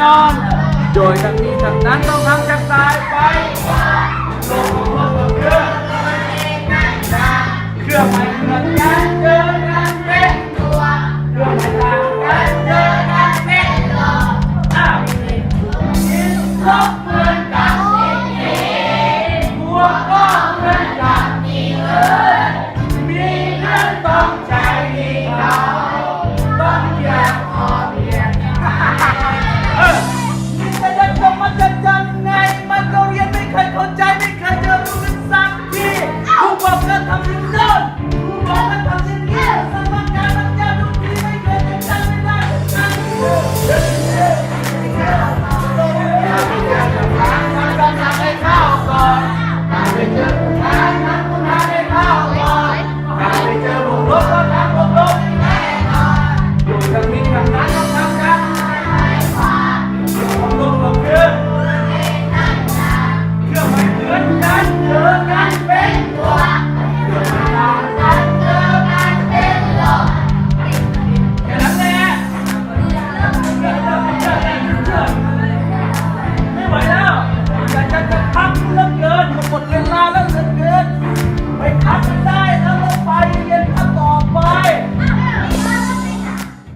นอน โดยทั้งนี้ทั้งนั้นต้องทำจากสายไฟลงหัวกเครื่องเครื่องหม้เครื่องกันเดินกันเป็นตัวเครื่องหม้ต่างกันเดินกันเป็นตัวอ้าวยืนครบเหมือนกันหัวก็เหมือนกันมีเงินมีเงินต้องใจดีกัน